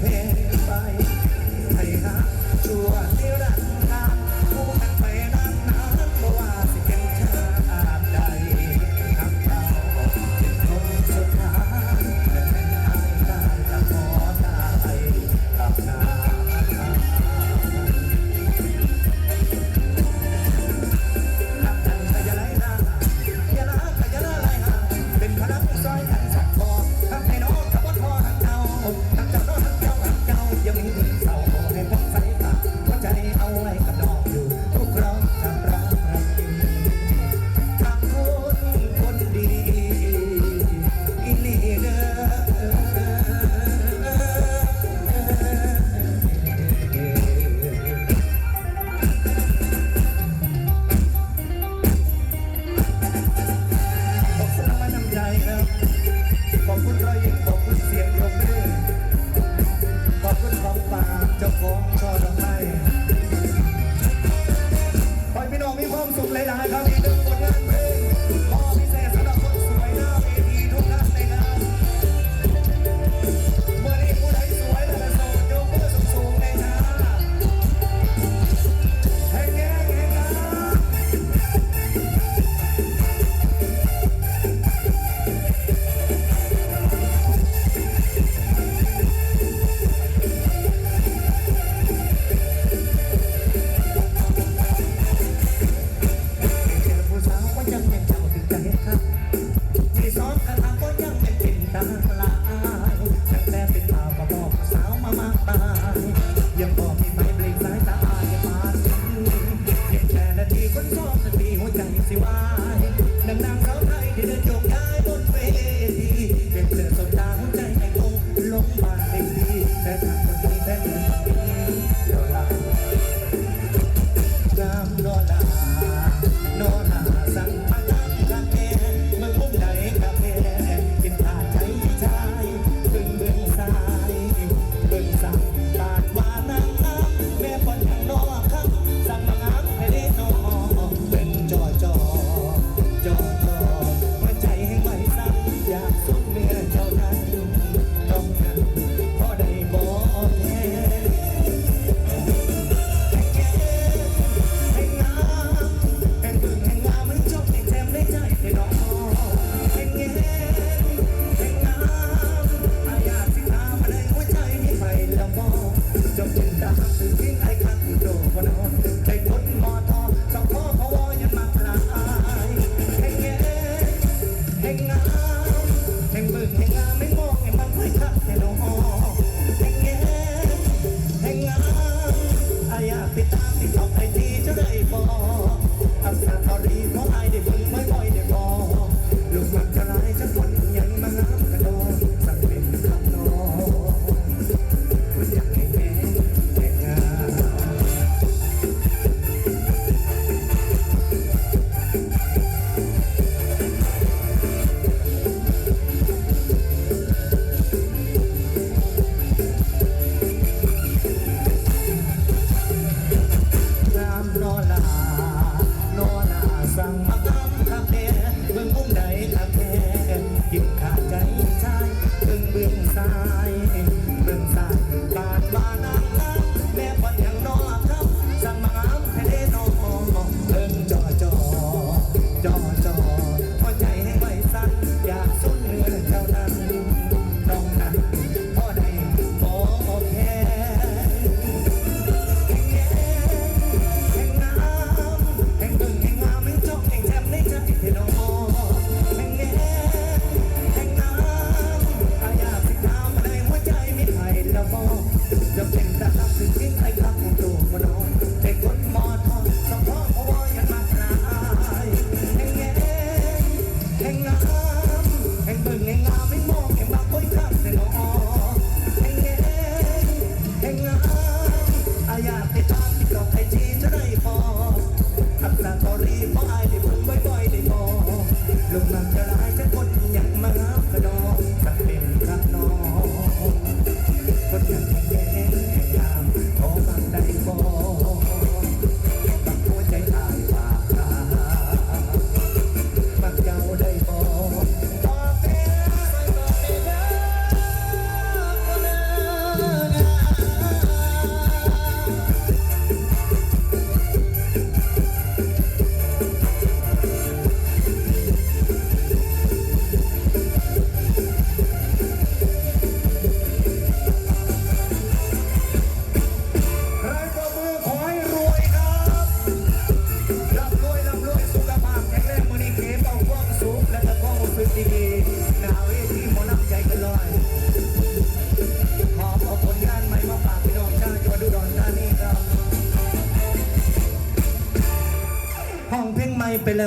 เพไปให้หาชั่วนิรันดร์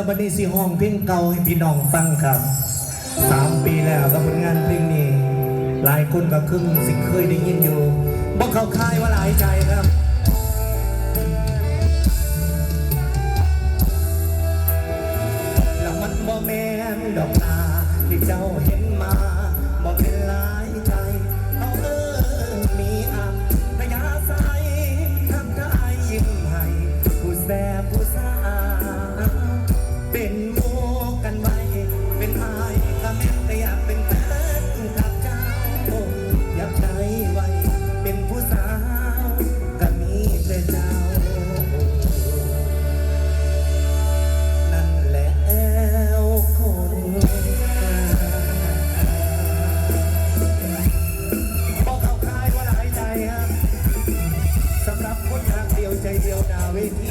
บันนี้สิห้องเพลงเก่าให้พี่น้องฟังครับสามปีแล้วกับผลงานเพลงนี้ หลายคนก็ครึ่งสิเคยได้ยินอยู่บ่เข้าค่ายว่าหลายใจครับแล้วมันบ่แม่นดอกตาที่เจ้าเห็น with you.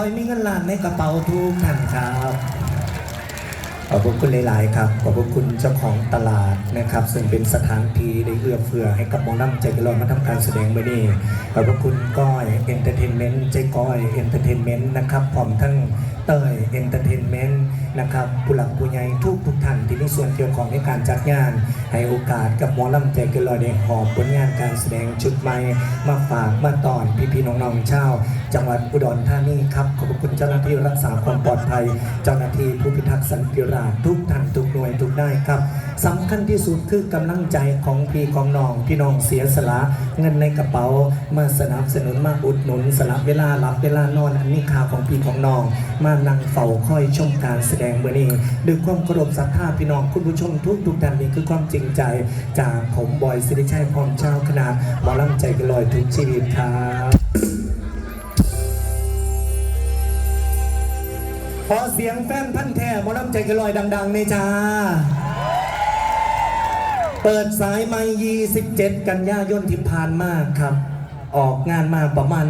อคอยมีเงินล้านในกระเป๋าทุกท่านครับ ขอบคุณหลาย ๆ ครับ ขอบคุณเจ้าของตลาดนะครับ ซึ่งเป็นสถานที่ได้เอื้อเฟื้อให้กับมอลำใจกระลอนมาทำการแสดงมื่อนี้ขอบคุณก้อยเอนเตอร์เทนเมนต์ใจก้อยเอนเตอร์เทนเมนต์นะครับพร้อมทั้งเต้ยเอนเตอร์เทนเมนต์นะครับผู้หลักผู้ใหญ่ทุกทุกท่านที่มีส่วนเกี่ยวข้องในการจัดงาน ให้โอกาสกับหมอลำใจกระลอยได้หอบผลงานการแสดงชุดใหม่มาฝากมาตอนพี่พี่น้องๆชาวจังหวัดอุดรธานีครับขอบคุณเจ้าหน้าที่รักษาความปลอดภัย เจ้าหน้าที่ผู้พิทักษ์สันติราษฎร์ทุกท่านทุกหน่วยทุกได้ครับ สำคัญที่สุดคือกำลังใจของพี่ของน้องพี่น้องเสียสละเงินในกระเป๋ามาสนับสนุนมาอุดหนุนสละเวลาหลับเวลานอนอันนี้ข่าวของพี่ของน้อง มานั่งเฝ้าคอยชมการแสดงเมื่อนี้ด้วยความเคารพศรัทธาพี่น้องคุณผู้ชมทุกทุกท่านนี่คือความจริงใจ จากผมบอยสิริชัยพรเจ้าคณะหมอลำใจกันลอยทุกชีวิตครับขอเสียงแฟนพันแท้หมอลำใจกระลอยดัง ๆ ในจ้า เปิดสายไม่27 กันยายนที่ผ่านมาครับ ออกงานมาประมาณ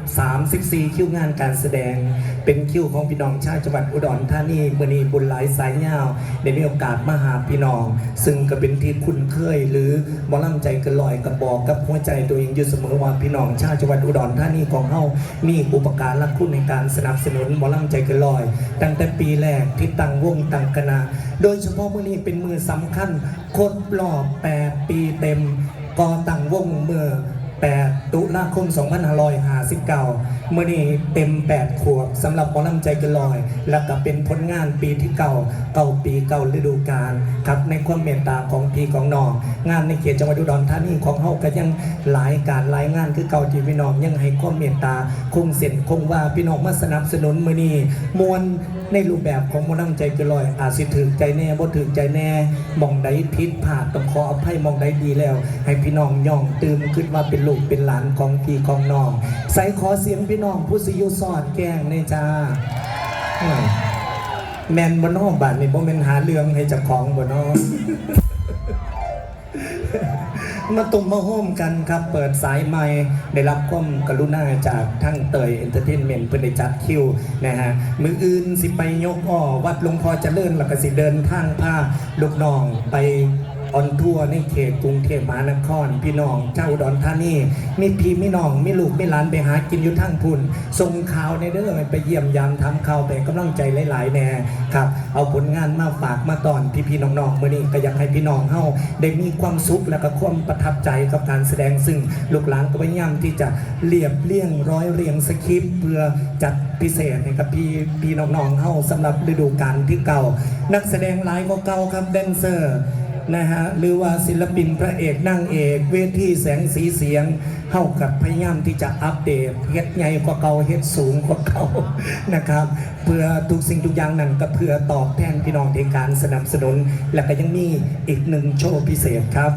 10 34 คิวงานการแสดง เป็นคิวของพี่น้องชาวจังหวัดอุดรธานีมื่อนี้บุญหลายสายยาวได้มีโอกาสมาหาพี่น้อง ซึ่งก็เป็นที่คุ้นเคยหรือมอลำใจกระลอยกระบอกกับหัวใจตัวเองอยู่เสมอว่าพี่น้องชาวจังหวัดอุดรธานีของเฮามีอุปการละคุณในการสนับสนุนมอลำใจกระลอย ตั้งแต่ปีแรกที่ตั้งวงตั้งคณะโดยเฉพาะมื่อนี้เป็นมือสำคัญครบรอบ8ปีเต็มก่อตั้งวงเมื่อ8ตุลาคม 2559 เมื่อนี้เต็ม 8 ขวบสำหรับหมอลำใจเกันลอย แล้วก็เป็นผลงานปีที่เก่าเก่าปีเก่าฤดูกาลครับในความเมตตาของพี่ของน้องงานในเขตจังหวัดอุดรธานีของเฮาก็ยังหลายการหลายงานคือเก่าที่พี่น้องยังให้ความเมตตาคงเส้นคงว่าพี่น้องมาสนับสนุนมื้อนี้มวลในรูปแบบของหมอลำใจเกันลอย อาจสิถึกใจแน่บ่ถึกใจแน่มองใดผิดพลาดต้องขออภัยมองใดดีแล้ว ให้พี่น้องย่องตื่มขึ้นมาเป็นลูกเป็นหลานของพี่ของน้องใส่ขอเสียงพี่น้องผู้สิอยุสอดแกล้งในจ้าแมนบนนอกบ้านนี่บ่แมนหาเรื่องให้เจับของบนนอกมาตุ่มมาโฮมกันครับ เปิดสายใหม่ได้รับความกรุณาจากทั้งเตยเอนเตอร์เทนเมนต์เพื่อได้จัดคิวนะฮะ มืออื่นสิไปยกอ้อวัดหลวงพ่อเจริญแล้วก็สิเดินทางผ้าลูกน้องไป ออนทัวร์ในเขตกรุงเทพมหานคร พี่น้องเจ้าดอุดรธานี่มีพี่มีน้องมีลูกมีหลานไปหากินอยู่ทั้งพุ่นส่งข่าวในเด้อไปเยี่ยมยามทำข่าวไปกำลังใจหลาย ๆ แน่ครับ เอาผลงานมาฝากมาตอนพี่ๆน้องๆมื่อนี้ก็อยากให้พี่น้องเฮาได้มีความสุขและก็ความประทับใจกับการแสดงซึ่งลูกหลานก็พยายามที่จะเรียบเรียงร้อยเรียงสคริปต์เพื่อจัดพิเศษให้กับพี่พี่น้องๆเฮาสำหรับฤดูกาลที่เก่า นักแสดงหลายกว่าเก่าครับแดนเซอร์ นะฮะหรือว่าศิลปินพระเอกนั่งเอกเวทีแสงสีเสียงเข้ากับพยายามที่จะอัปเดตเฮ็ดใหญ่กว่าเก่าเฮ็ดสูงกว่าเก่านะครับ เพื่อทุกสิ่งทุกอย่างนั้นก็เพื่อตอบแทนพี่น้องในการสนับสนุน และก็ยังมีอีกหนึ่งโชว์พิเศษครับ